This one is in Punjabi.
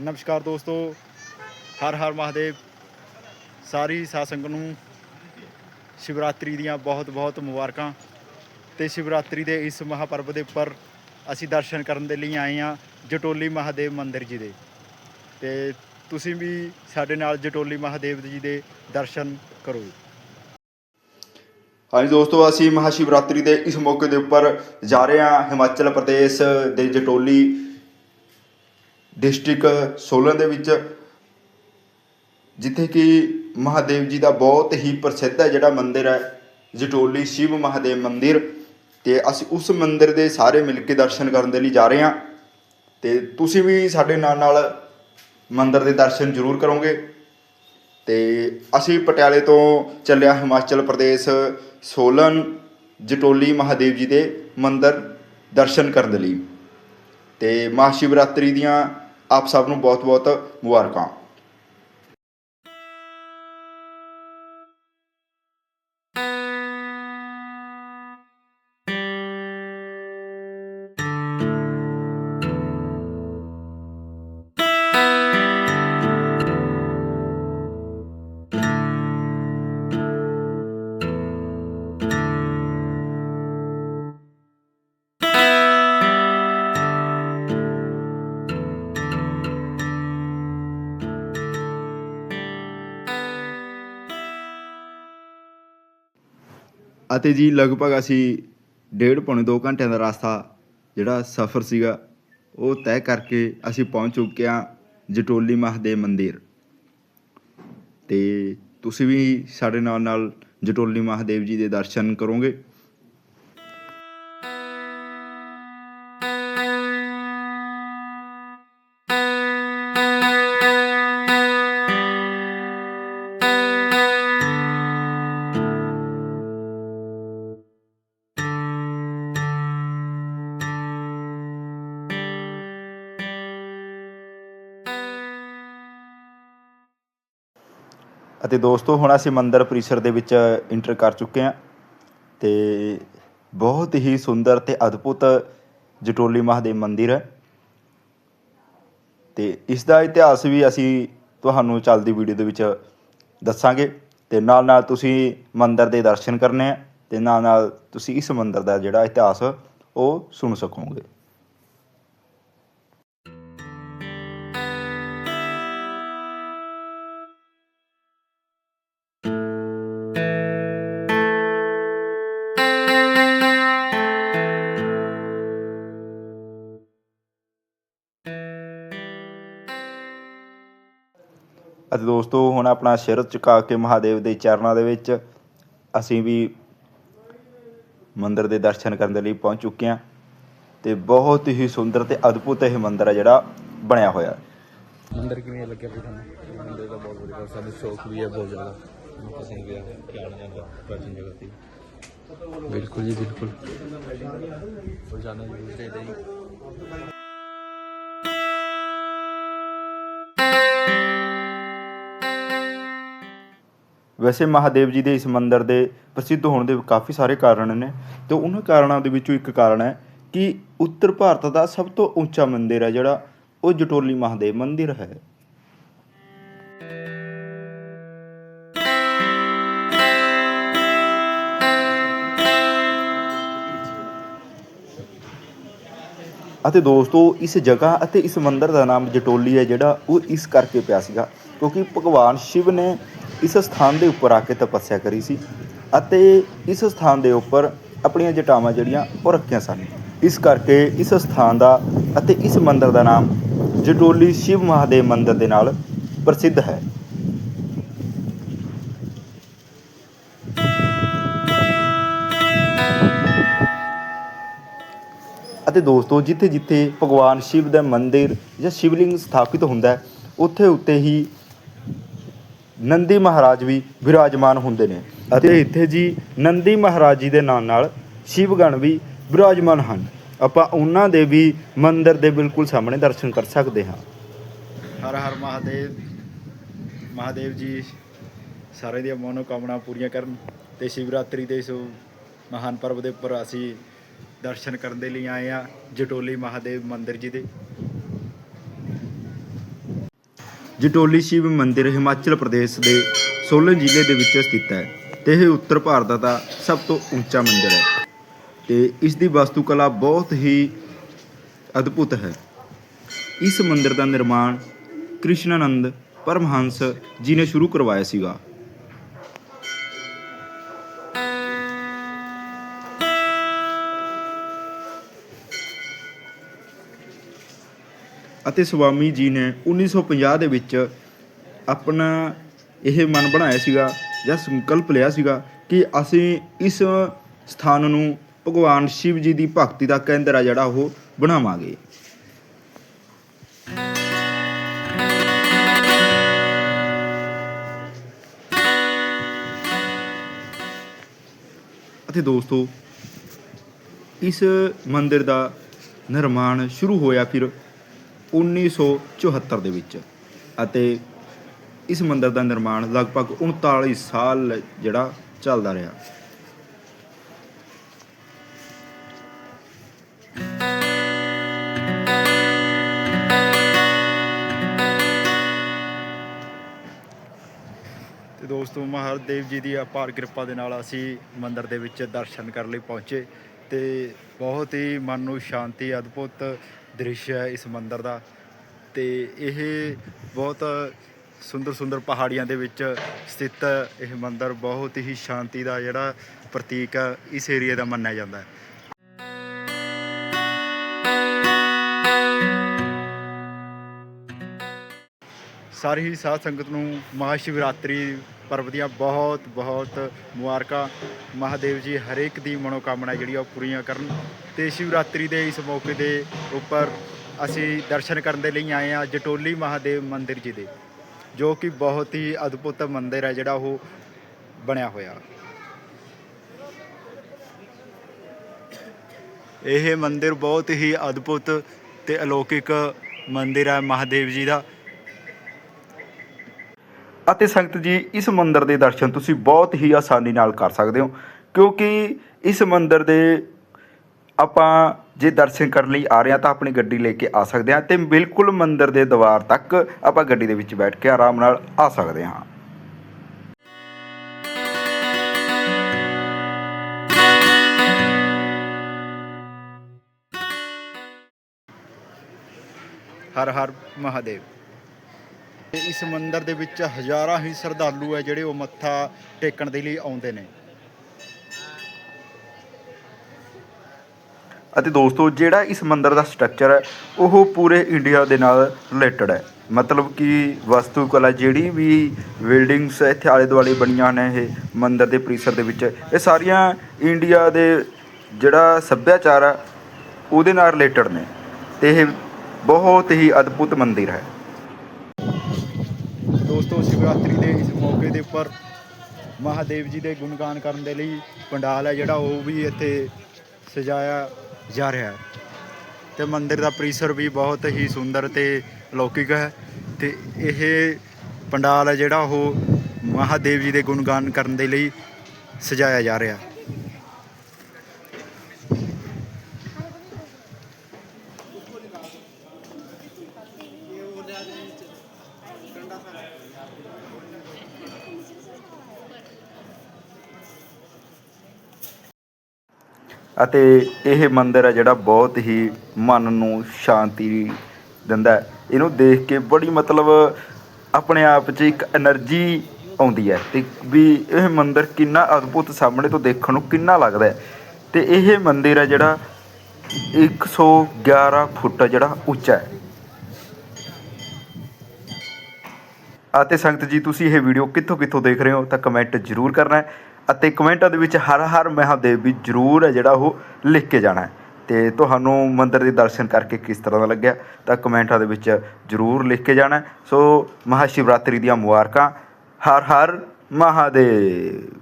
ਨਮਸਕਾਰ ਦੋਸਤੋ। ਹਰ ਹਰ ਮਹਾਦੇਵ। ਸਾਰੀ ਸਾਧ ਨੂੰ ਸ਼ਿਵਰਾਤਰੀ ਦੀਆਂ ਬਹੁਤ ਬਹੁਤ ਮੁਬਾਰਕਾਂ। ਤੇ ਸ਼ਿਵਰਾਤਰੀ ਦੇ ਇਸ ਮਹਾਪਰਵ ਦੇ ਉੱਪਰ ਅਸੀਂ ਦਰਸ਼ਨ ਕਰਨ ਦੇ ਲਈ ਆਏ ਹਾਂ ਜਟੋਲੀ ਮਹਾਦੇਵ ਮੰਦਿਰ ਜੀ ਦੇ। ਤੇ ਤੁਸੀਂ ਵੀ ਸਾਡੇ ਨਾਲ ਜਟੋਲੀ ਮਹਾਦੇਵ ਜੀ ਦੇ ਦਰਸ਼ਨ ਕਰੋ। ਹਾਂਜੀ ਦੋਸਤੋ, ਅਸੀਂ ਮਹਾਸ਼ਿਵਰਾਤਰੀ ਦੇ ਇਸ ਮੌਕੇ ਦੇ ਉੱਪਰ ਜਾ ਰਹੇ ਹਾਂ ਹਿਮਾਚਲ ਪ੍ਰਦੇਸ਼ ਦੇ ਜਟੋਲੀ ਡਿਸਟ੍ਰਿਕਟ ਸੋਲਨ ਦੇ ਵਿੱਚ, ਜਿੱਥੇ ਕਿ ਮਹਾਦੇਵ ਜੀ ਦਾ ਬਹੁਤ ਹੀ ਪ੍ਰਸਿੱਧ ਹੈ ਜਿਹੜਾ ਮੰਦਿਰ ਹੈ, ਜਟੋਲੀ ਸ਼ਿਵ ਮਹਾਦੇਵ ਮੰਦਿਰ। ਤੇ ਅਸੀਂ ਉਸ ਮੰਦਿਰ ਦੇ ਸਾਰੇ ਮਿਲ ਕੇ ਦਰਸ਼ਨ ਕਰਨ ਦੇ ਲਈ ਜਾ ਰਹੇ ਹਾਂ। ਤੇ ਤੁਸੀਂ ਵੀ ਸਾਡੇ ਨਾਲ ਨਾਲ ਮੰਦਿਰ ਦੇ ਦਰਸ਼ਨ ਜ਼ਰੂਰ ਕਰੋਗੇ। ਤੇ ਅਸੀਂ ਪਟਿਆਲੇ ਤੋਂ ਚੱਲਿਆ ਹਿਮਾਚਲ ਪ੍ਰਦੇਸ਼, ਸੋਲਨ, ਜਟੋਲੀ ਮਹਾਦੇਵ ਜੀ ਦੇ ਮੰਦਿਰ ਦਰਸ਼ਨ ਕਰਨ ਦੇ ਲਈ। ਤੇ ਮਹਾਸ਼ਿਵਰਾਤਰੀ ਦੀਆਂ ਆਪ ਸਭ ਨੂੰ ਬਹੁਤ-ਬਹੁਤ ਮੁਬਾਰਕਾਂ। ਅਤੇ ਜੀ ਲਗਭਗ ਅਸੀਂ ਡੇਢ ਪੌਣੇ 2 ਘੰਟਿਆਂ ਦਾ ਰਸਤਾ ਜਿਹੜਾ ਸਫ਼ਰ ਸੀਗਾ, ਉਹ ਤੈਅ ਕਰਕੇ ਅਸੀਂ ਪਹੁੰਚ ਚੁੱਕੇ ਹਾਂ ਜਟੋਲੀ ਮਹਾਦੇਵ ਮੰਦਿਰ। ਤੇ ਤੁਸੀਂ ਵੀ ਸਾਡੇ ਨਾਲ ਨਾਲ ਜਟੋਲੀ ਮਹਾਦੇਵ ਜੀ ਦੇ ਦਰਸ਼ਨ ਕਰੋਗੇ। ਅਤੇ ਦੋਸਤੋ, ਹੁਣ ਅਸੀਂ ਮੰਦਰ ਪਰਿਸਰ ਦੇ ਵਿੱਚ ਇੰਟਰ ਕਰ ਚੁੱਕੇ ਹਾਂ ਤੇ ਬਹੁਤ ਹੀ ਸੁੰਦਰ ਤੇ ਅਦਭੁਤ ਜਟੋਲੀ ਮਹਾਦੇਵ ਮੰਦਿਰ ਹੈ। ਤੇ ਇਸ ਦਾ ਇਤਿਹਾਸ ਵੀ ਅਸੀਂ ਤੁਹਾਨੂੰ ਚੱਲਦੀ ਵੀਡੀਓ ਦੇ ਵਿੱਚ ਦੱਸਾਂਗੇ ਤੇ ਨਾਲ ਨਾਲ ਤੁਸੀਂ ਮੰਦਿਰ ਦੇ ਦਰਸ਼ਨ ਕਰਨੇ ਆ ਤੇ ਨਾਲ ਨਾਲ ਤੁਸੀਂ ਇਸ ਮੰਦਿਰ ਦਾ ਜਿਹੜਾ ਇਤਿਹਾਸ ਉਹ ਸੁਣ ਸਕੋਗੇ। ਅਤੇ ਦੋਸਤੋ ਹੁਣ ਆਪਣਾ ਸਿਰ ਝੁਕਾ ਕੇ ਮਹਾਦੇਵ ਦੇ ਚਰਨਾਂ ਦੇ ਵਿੱਚ ਅਸੀਂ ਵੀ ਮੰਦਿਰ ਦੇ ਦਰਸ਼ਨ ਕਰਨ ਦੇ ਲਈ ਪਹੁੰਚ ਚੁੱਕੇ ਹਾਂ ਤੇ ਬਹੁਤ ਹੀ ਸੁੰਦਰ ਤੇ ਅਦਭੁਤ ਇਹ ਮੰਦਿਰ ਹੈ ਜਿਹੜਾ ਬਣਿਆ ਹੋਇਆ ਹੈ। ਮੰਦਿਰ ਕਿਵੇਂ ਲੱਗਿਆ ਵੀ ਤੁਹਾਨੂੰ? ਮੰਦਿਰ ਦਾ ਬਹੁਤ ਵਧੀਆ ਸਾਨੂੰ ਸ਼ੌਕ ਵੀ ਹੈ ਬਹੁਤ ਜ਼ਿਆਦਾ। ਅਸੀਂ ਗਿਆ ਜਾਣ ਜਾਂਦਾ ਪ੍ਰਾਚੀਨ ਜਗ੍ਹਾ ਤੇ ਬਿਲਕੁਲ ਜੀ ਬਿਲਕੁਲ। ਉਹ ਜਾਣਾ ਜ਼ਰੂਰ ਚਾਹੀਦਾ ਜੀ। ਵੈਸੇ ਮਹਾਦੇਵ ਜੀ ਦੇ ਇਸ ਮੰਦਰ ਦੇ ਪ੍ਰਸਿੱਧ ਹੋਣ ਦੇ ਕਾਫੀ ਸਾਰੇ ਕਾਰਨ ਨੇ ਤੇ ਉਹਨਾਂ ਕਾਰਨਾਂ ਦੇ ਵਿੱਚੋਂ ਇੱਕ ਕਾਰਨ ਹੈ ਕਿ ਉੱਤਰ ਭਾਰਤ ਦਾ ਸਭ ਤੋਂ ਉੱਚਾ ਮੰਦਿਰ ਹੈ ਜਿਹੜਾ ਉਹ ਜਟੋਲੀ ਮਹਾਦੇਵ ਮੰਦਿਰ ਹੈ। ਅਤੇ ਦੋਸਤੋ, ਇਸ ਜਗ੍ਹਾ ਅਤੇ ਇਸ ਮੰਦਿਰ ਦਾ ਨਾਮ ਜਟੋਲੀ ਹੈ ਜਿਹੜਾ ਉਹ ਇਸ ਕਰਕੇ ਪਿਆ ਸੀਗਾ ਕਿਉਂਕਿ ਭਗਵਾਨ ਸ਼ਿਵ ਨੇ ਇਸ ਸਥਾਨ ਦੇ ਉੱਪਰ ਆ ਕੇ ਤਪੱਸਿਆ ਕਰੀ ਸੀ ਅਤੇ ਇਸ ਸਥਾਨ ਦੇ ਉੱਪਰ ਆਪਣੀਆਂ ਜਟਾਵਾਂ ਜਿਹੜੀਆਂ ਉਹ ਰੱਖੀਆਂ ਸਨ। ਇਸ ਕਰਕੇ ਇਸ ਸਥਾਨ ਦਾ ਅਤੇ ਇਸ ਮੰਦਿਰ ਦਾ ਨਾਮ ਜਟੋਲੀ ਸ਼ਿਵ ਮਹਾਦੇਵ ਮੰਦਿਰ ਦੇ ਨਾਲ ਪ੍ਰਸਿੱਧ ਹੈ। ਅਤੇ ਦੋਸਤੋ ਜਿੱਥੇ ਜਿੱਥੇ ਭਗਵਾਨ ਸ਼ਿਵ ਦਾ ਮੰਦਿਰ ਜਾਂ ਸ਼ਿਵਲਿੰਗ ਸਥਾਪਿਤ ਹੁੰਦਾ ਹੈ, ਉੱਥੇ ਉੱਤੇ ਹੀ ਨੰਦੀ ਮਹਾਰਾਜ ਵੀ ਵਿਰਾਜਮਾਨ ਹੁੰਦੇ ਨੇ ਅਤੇ ਇੱਥੇ ਜੀ ਨੰਦੀ ਮਹਾਰਾਜ ਜੀ ਦੇ ਨਾਲ ਨਾਲ ਸ਼ਿਵਗਣ ਵੀ ਵਿਰਾਜਮਾਨ ਹਨ। ਆਪਾਂ ਉਹਨਾਂ ਦੇ ਵੀ ਮੰਦਿਰ ਦੇ ਬਿਲਕੁਲ ਸਾਹਮਣੇ ਦਰਸ਼ਨ ਕਰ ਸਕਦੇ ਹਾਂ। ਹਰ ਹਰ ਮਹਾਦੇਵ ਮਹਾਦੇਵ ਜੀ ਸਾਰੇ ਦੀਆਂ ਮਨੋਕਾਮਨਾ ਪੂਰੀਆਂ ਕਰਨ ਤੇ ਸ਼ਿਵਰਾਤਰੀ ਦੇ ਇਸ ਮਹਾਨ ਪਰਵ ਦੇ ਉੱਪਰ ਅਸੀਂ ਦਰਸ਼ਨ ਕਰਨ ਦੇ ਲਈ ਆਏ ਆ ਜਟੋਲੀ ਮਹਾਦੇਵ ਮੰਦਿਰ ਜੀ ਦੇ। ਜਟੋਲੀ ਸ਼ਿਵ ਮੰਦਿਰ ਹਿਮਾਚਲ ਪ੍ਰਦੇਸ਼ ਦੇ ਸੋਲਨ ਜ਼ਿਲ੍ਹੇ ਦੇ ਵਿੱਚ ਸਥਿਤ ਹੈ ਤੇ ਇਹ ਉੱਤਰ ਭਾਰਤ ਦਾ ਸਭ ਤੋਂ ਉੱਚਾ ਮੰਦਿਰ ਹੈ ਤੇ ਇਸ ਦੀ ਵਾਸਤੂਕਲਾ ਬਹੁਤ ਹੀ ਅਦਭੁਤ ਹੈ। ਇਸ ਮੰਦਿਰ ਦਾ ਨਿਰਮਾਣ ਕ੍ਰਿਸ਼ਨਾਨੰਦ ਪਰਮਹੰਸ ਜੀ ਨੇ ਸ਼ੁਰੂ ਕਰਵਾਇਆ ਸੀਗਾ। ਅਤੇ ਸਵਾਮੀ ਜੀ ਨੇ 1950 ਦੇ ਵਿੱਚ ਆਪਣਾ ਇਹ ਮਨ ਬਣਾਇਆ ਸੀਗਾ ਜਾਂ ਸੰਕਲਪ ਲਿਆ ਸੀਗਾ ਕਿ ਅਸੀਂ ਇਸ ਸਥਾਨ ਨੂੰ ਭਗਵਾਨ ਸ਼ਿਵ ਜੀ ਦੀ ਭਗਤੀ ਦਾ ਕੇਂਦਰ ਆ ਜਿਹੜਾ ਉਹ ਬਣਾਵਾਂਗੇ। ਅਤੇ ਦੋਸਤੋ, ਇਸ ਮੰਦਿਰ ਦਾ ਨਿਰਮਾਣ ਸ਼ੁਰੂ ਹੋਇਆ ਫਿਰ 1974 ਦੇ ਵਿੱਚ ਅਤੇ ਇਸ ਮੰਦਰ ਦਾ ਨਿਰਮਾਣ ਲਗਭਗ 39 ਸਾਲ ਜਿਹੜਾ ਚੱਲਦਾ ਰਿਹਾ। ਤੇ ਦੋਸਤੋ ਮਹਾਰਦੇਵ ਜੀ ਦੀ ਅਪਾਰ ਕਿਰਪਾ ਦੇ ਨਾਲ ਅਸੀਂ ਮੰਦਿਰ ਦੇ ਵਿੱਚ ਦਰਸ਼ਨ ਕਰਨ ਲਈ ਪਹੁੰਚੇ ਤੇ ਬਹੁਤ ਹੀ ਮਨ ਨੂੰ ਸ਼ਾਂਤੀ, ਅਦਭੁਤ ਦ੍ਰਿਸ਼ ਹੈ ਇਸ ਮੰਦਿਰ ਦਾ ਤੇ ਇਹ ਬਹੁਤ ਸੁੰਦਰ ਸੁੰਦਰ ਪਹਾੜੀਆਂ ਦੇ ਵਿੱਚ ਸਥਿਤ ਇਹ ਮੰਦਿਰ ਬਹੁਤ ਹੀ ਸ਼ਾਂਤੀ ਦਾ ਜਿਹੜਾ ਪ੍ਰਤੀਕ ਹੈ, ਇਸ ਏਰੀਆ ਦਾ ਮੰਨਿਆ ਜਾਂਦਾ ਹੈ। ਸਾਰੀ ਹੀ ਸਾਧ ਸੰਗਤ ਨੂੰ ਮਹਾਸ਼ਿਵਰਾਤਰੀ ਪਰਬ ਦੀਆਂ ਬਹੁਤ ਬਹੁਤ ਮੁਬਾਰਕਾਂ। ਮਹਾਦੇਵ ਜੀ ਹਰੇਕ ਦੀ ਮਨੋਕਾਮਨਾ ਜਿਹੜੀ ਆ ਉਹ ਪੂਰੀਆਂ ਕਰਨ ਤੇ ਸ਼ਿਵਰਾਤਰੀ ਦੇ ਇਸ ਮੌਕੇ ਦੇ ਉੱਪਰ ਅਸੀਂ ਦਰਸ਼ਨ ਕਰਨ ਦੇ ਲਈ ਆਏ ਆ ਜਟੋਲੀ ਮਹਾਦੇਵ ਮੰਦਿਰ ਜੀ ਦੇ, ਜੋ ਕਿ ਬਹੁਤ ਹੀ ਅਦਭੁਤ ਮੰਦਿਰ ਹੈ ਜਿਹੜਾ ਉਹ ਬਣਿਆ ਹੋਇਆ। ਇਹ ਮੰਦਿਰ ਬਹੁਤ ਹੀ ਅਦਭੁਤ ਤੇ ਅਲੌਕਿਕ ਮੰਦਿਰ ਹੈ ਮਹਾਦੇਵ ਜੀ ਦਾ। ਅਤੇ ਸੰਗਤ ਜੀ, ਇਸ ਮੰਦਿਰ ਦੇ ਦਰਸ਼ਨ ਤੁਸੀਂ ਬਹੁਤ ਹੀ ਆਸਾਨੀ ਨਾਲ ਕਰ ਸਕਦੇ ਹੋ, ਕਿਉਂਕਿ ਇਸ ਮੰਦਿਰ ਦੇ ਆਪਾਂ ਜੇ ਦਰਸ਼ਨ ਕਰਨ ਲਈ ਆ ਰਹੇ ਹਾਂ ਤਾਂ ਆਪਣੀ ਗੱਡੀ ਲੈ ਕੇ ਆ ਸਕਦੇ ਹਾਂ ਤੇ ਬਿਲਕੁਲ ਮੰਦਿਰ ਦੇ ਦੀਵਾਰ ਤੱਕ ਆਪਾਂ ਗੱਡੀ ਦੇ ਵਿੱਚ ਬੈਠ ਕੇ ਆਰਾਮ ਨਾਲ ਆ ਸਕਦੇ ਹਾਂ। ਹਰ ਹਰ ਮਹਾਦੇਵ। ਇਸ ਮੰਦਿਰ ਦੇ ਵਿੱਚ ਹਜ਼ਾਰਾਂ ਹੀ ਸ਼ਰਧਾਲੂ ਹੈ ਜਿਹੜੇ ਉਹ ਮੱਥਾ ਟੇਕਣ ਦੇ ਲਈ ਆਉਂਦੇ ਨੇ। ਅਤੇ ਦੋਸਤੋ, ਜਿਹੜਾ ਇਸ ਮੰਦਿਰ ਦਾ ਸਟਰਕਚਰ ਹੈ, ਉਹ ਪੂਰੇ ਇੰਡੀਆ ਦੇ ਨਾਲ ਰਿਲੇਟਡ ਹੈ। ਮਤਲਬ ਕਿ ਵਸਤੂ ਕਲਾ ਜਿਹੜੀ ਵੀ ਬਿਲਡਿੰਗਸ ਇੱਥੇ ਆਲੇ ਦੁਆਲੇ ਬਣੀਆਂ ਨੇ ਇਹ ਮੰਦਿਰ ਦੇ ਪਰਿਸਰ ਦੇ ਵਿੱਚ, ਇਹ ਸਾਰੀਆਂ ਇੰਡੀਆ ਦੇ ਜਿਹੜਾ ਸੱਭਿਆਚਾਰ ਹੈ ਉਹਦੇ ਨਾਲ ਰਿਲੇਟਡ ਨੇ। ਤੇ ਇਹ ਬਹੁਤ ਹੀ ਅਦਭੁਤ ਮੰਦਿਰ ਹੈ। ਦੋਸਤੋ, ਸ਼ਿਵਰਾਤਰੀ ਦੇ ਇਸ ਮੌਕੇ ਦੇ ਉੱਪਰ ਮਹਾਦੇਵ ਜੀ ਦੇ ਗੁਣਗਾਨ ਕਰਨ ਦੇ ਲਈ ਪੰਡਾਲ ਹੈ ਜਿਹੜਾ ਉਹ ਵੀ ਇੱਥੇ ਸਜਾਇਆ ਜਾ ਰਿਹਾ ਹੈ। ਤੇ ਮੰਦਿਰ ਦਾ ਪਰਿਸਰ ਵੀ ਬਹੁਤ ਹੀ ਸੁੰਦਰ ਤੇ ਅਲੌਕਿਕ ਹੈ ਤੇ ਇਹ ਪੰਡਾਲ ਹੈ ਜਿਹੜਾ ਉਹ ਮਹਾਦੇਵ ਜੀ ਦੇ ਗੁਣਗਾਨ ਕਰਨ ਦੇ ਲਈ ਸਜਾਇਆ ਜਾ ਰਿਹਾ ਅਤੇ ਇਹ ਮੰਦਿਰ ਹੈ ਜਿਹੜਾ ਬਹੁਤ ਹੀ ਮਨ ਨੂੰ ਸ਼ਾਂਤੀ ਦਿੰਦਾ ਇਹਨੂੰ ਦੇਖ ਕੇ ਬੜੀ ਮਤਲਬ ਆਪਣੇ ਆਪ 'ਚ ਇੱਕ એનર્ਜੀ ਆਉਂਦੀ ਹੈ ਤੇ ਵੀ ਇਹ ਮੰਦਿਰ ਕਿੰਨਾ ਅਦਭੁਤ ਸਾਹਮਣੇ ਤੋਂ ਦੇਖਣ ਨੂੰ ਕਿੰਨਾ ਲੱਗਦਾ ਤੇ ਇਹ ਮੰਦਿਰ ਹੈ ਜਿਹੜਾ 111 ਫੁੱਟ ਜਿਹੜਾ ਉੱਚਾ ਹੈ। ਅਤੇ ਸੰਗਤ ਜੀ, ਤੁਸੀਂ ਇਹ ਵੀਡੀਓ ਕਿੱਥੋਂ ਕਿੱਥੋਂ ਦੇਖ ਰਹੇ ਹੋ ਤਾਂ ਕਮੈਂਟ ਜ਼ਰੂਰ ਕਰਨਾ ਅਤੇ ਕਮੈਂਟਾਂ ਦੇ ਵਿੱਚ ਹਰ ਹਰ ਮਹਾਦੇਵ ਵੀ ਜ਼ਰੂਰ ਹੈ ਜਿਹੜਾ ਉਹ ਲਿਖ ਕੇ ਜਾਣਾ ਹੈ। ਤੇ ਤੁਹਾਨੂੰ ਮੰਦਿਰ ਦੇ ਦਰਸ਼ਨ ਕਰਕੇ ਕਿਸ ਤਰ੍ਹਾਂ ਦਾ ਲੱਗਿਆ, ਤਾਂ ਕਮੈਂਟਾਂ ਦੇ ਵਿੱਚ ਜ਼ਰੂਰ ਲਿਖ ਕੇ ਜਾਣਾ ਸੋ ਮਹਾਸ਼ਿਵਰਾਤਰੀ ਦੀਆਂ ਮੁਬਾਰਕਾਂ, ਹਰ ਹਰ ਮਹਾਦੇਵ।